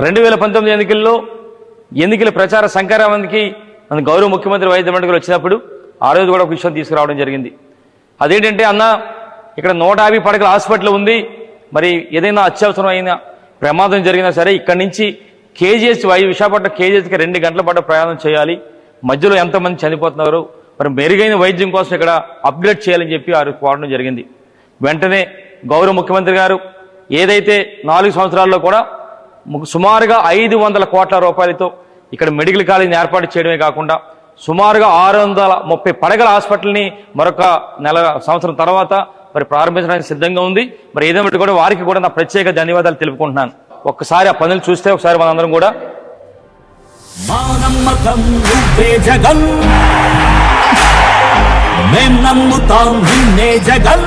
రెండు వేల పంతొమ్మిది ఎన్నికల్లో ఎన్నికల ప్రచార సంక్రాంతికి మన గౌరవ ముఖ్యమంత్రి వైద్య మండలి వచ్చినప్పుడు ఆ రోజు కూడా ఒక విషయం తీసుకురావడం జరిగింది. అదేంటంటే అన్న ఇక్కడ నూట యాభై పడకల హాస్పిటల్ ఉంది. మరి ఏదైనా అత్యవసరమైన ప్రమాదం జరిగినా సరే ఇక్కడి నుంచి కేజీఎస్ వై విశాఖపట్నం కేజీఎస్కి రెండు గంటల పాటు ప్రయాణం చేయాలి. మధ్యలో ఎంతమంది చనిపోతున్నారు? మరి మెరుగైన వైద్యం కోసం ఇక్కడ అప్గ్రేడ్ చేయాలని చెప్పి వారు కోరడం జరిగింది. వెంటనే గౌరవ ముఖ్యమంత్రి గారు ఏదైతే నాలుగు సంవత్సరాల్లో కూడా సుమారుగా ఐదు వందల కోట్ల రూపాయలతో ఇక్కడ మెడికల్ కాలేజీని ఏర్పాటు చేయడమే కాకుండా సుమారుగా ఆరు వందల ముప్పై పడగల హాస్పిటల్ని మరొక నెల సంవత్సరం తర్వాత మరి ప్రారంభించడానికి సిద్ధంగా ఉంది. మరి ఏదేమిటి కూడా వారికి కూడా నా ప్రత్యేక ధన్యవాదాలు తెలుపుకుంటున్నాను. ఒక్కసారి ఆ పనులు చూస్తే ఒకసారి మనందరం కూడా. జగన్. మేం నమ్ముతాం నిన్నే జగన్.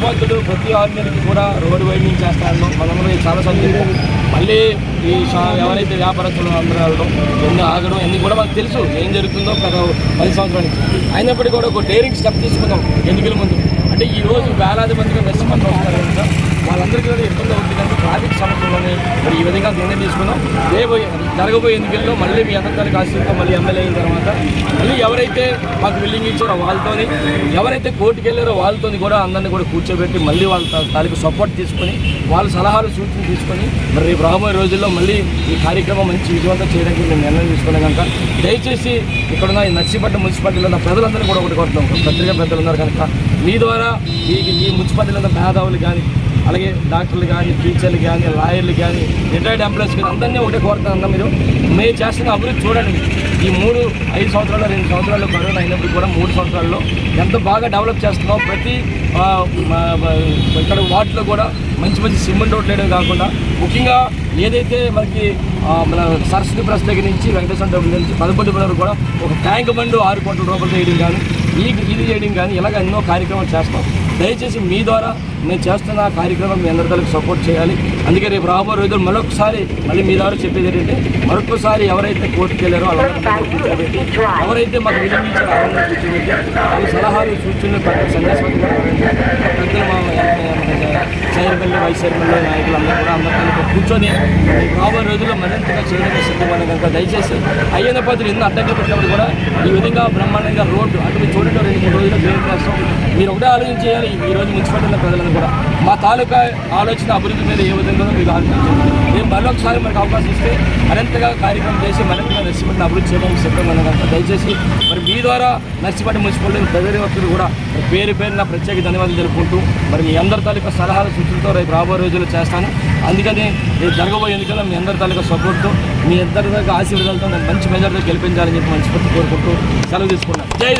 ఉపాధ్యులు ప్రతి ఆర్మీలకి కూడా రోడ్డు వైండింగ్ చేస్తాను మనందరం చాలా సంతోషం మళ్ళీ ఈ ఎవరైతే వ్యాపారస్తులు అందరూ ఎన్ని ఆగడం ఎన్ని కూడా మనకు తెలుసు. ఏం జరుగుతుందో పది సంవత్సరానికి అయినప్పటికీ కూడా ఒక డేరింగ్ స్టెప్ తీసుకుందాం. ఎన్నికల ముందు. అంటే ఈ రోజు వేలాది మందిగా నష్టమని వస్తారు కనుక వాళ్ళందరికీ కూడా ఇబ్బంది అవుతుంది కనుక ట్రాఫిక్ సమస్యలని మరి ఈ విధంగా నిర్ణయం తీసుకున్నాం. రేపోయే జరగబోయే ఎన్నికల్లో మళ్ళీ మీ అందరికీ ఆశీర్వాదం మళ్ళీ ఎమ్మెల్యే అయిన తర్వాత మళ్ళీ ఎవరైతే మాకు బిల్డింగ్ ఇచ్చారో వాళ్ళతోని ఎవరైతే కోర్టుకు వెళ్ళారో వాళ్ళతోని కూడా అందరినీ కూడా కూర్చోబెట్టి మళ్ళీ వాళ్ళ తా- తాలూకు సపోర్ట్ తీసుకొని వాళ్ళ సలహాలు సూచనలు తీసుకొని మరి రేపు రాబోయే రోజుల్లో మళ్ళీ ఈ కార్యక్రమం మంచి విజయవంతం చేయడానికి మేము నిర్ణయం తీసుకున్నాం కనుక దయచేసి ఇక్కడ ఉన్న ఈ నర్సీపట్నం మున్సిపాలిటీలో ఉన్న ప్రజలందరినీ కూడా ఒకటి కొడుతున్నాం పత్రికా పెద్దలు ఉన్నారు కనుక మీ ద్వారా ఈ ఈ మున్సిపాలిటీలో ఉన్న మేధావులు కానీ అలాగే డాక్టర్లు కానీ టీచర్లు కానీ లాయర్లు కానీ రిటైర్డ్ ఎంప్లాయీస్ కానీ అందరినీ ఒకటే కోరుతానన్నా మీరు. మేము చేస్తున్న అభివృద్ధి చూడండి. ఈ మూడు ఐదు సంవత్సరాలు రెండు సంవత్సరాలు కరోనా అయినప్పుడు కూడా మూడు సంవత్సరాల్లో ఎంత బాగా డెవలప్ చేస్తున్నాం ప్రతి ఇక్కడ వాటిలో కూడా మంచి మంచి సిమెంట్ రోడ్లు వేయడం కాకుండా ముఖ్యంగా ఏదైతే మనకి మన సరస్వతి ప్రెస్ దగ్గర నుంచి వెంకటేశ్వర దగ్గర నుంచి పదకొండు వరకు కూడా ఒక ట్యాంక్ బండు ఆరు కోట్ల రూపాయలు వేయడం కానీ ఈ ఇది చేయడం కానీ ఇలాగ ఎన్నో కార్యక్రమాలు చేస్తాం. దయచేసి మీ ద్వారా నేను చేస్తున్న ఆ కార్యక్రమం మీ అందరికీ సపోర్ట్ చేయాలి. అందుకే రేపు రాబోయే రోజులు మరొకసారి మళ్ళీ మీ ద్వారా చెప్పేది ఏంటంటే మరొకసారి ఎవరైతే కోర్టుకు వెళ్ళారో వాళ్ళందరినీ కూర్చోబెట్టి ఎవరైతే మాకు వినియోగించారో వాళ్ళందరూ కూర్చోబెట్టి సలహాలు సూచనలు పెద్ద సన్యాసపతి పెద్దలు మా వైస్ చైర్మన్లు నాయకులు అందరూ కూడా అందరూ కూర్చొని రాబోయే రోజుల్లో మరింతగా చేయడానికి సిద్ధమైన కనుక దయచేసి అయ్యన్న పాత్రలు ఎన్నో అడ్డంకులు పెట్టినప్పుడు కూడా ఈ విధంగా బ్రహ్మాండంగా రోడ్డు అటు చూడటం రెండు మూడు రోజులు గ్రీన్ కోసం మీరు ఒకటే ఆలోచన చేయాలి. ఈ రోజు మున్సిపాలిటీ ప్రజలను కూడా మా తాలూకా ఆలోచన అభివృద్ధి మీద ఏ విధంగా మీకు ఆలోచించండి. మేము మరొకసారి మనకు అవకాశం ఇస్తే మరింతగా కార్యక్రమం చేసి మరింతగా నర్సిపట్టిని అభివృద్ధి చేయడానికి సిద్ధంగా ఉన్నాం దయచేసి మరి మీ ద్వారా నర్సిపట్టి మున్సిపాలిటీ ప్రజల వ్యక్తులు కూడా పేరు పేరున ప్రత్యేక ధన్యవాదాలు తెలుపుకుంటూ మరి మీ అందరి తాలూకా సలహాలు సూచనలతో రేపు రాబోయే రోజుల్లో చేస్తాను. అందుకని రేపు జరగబోయే ఎన్నికల్లో మీ అందరి తాలూకా సపోర్ట్తో మీ అందరి తాలూకా ఆశీర్వాదాలతో నేను మంచి మెజార్టీతో గెలిపించాలని చెప్పి మనస్ఫూర్తి కోరుకుంటూ సెలవు తీసుకున్నాను. జై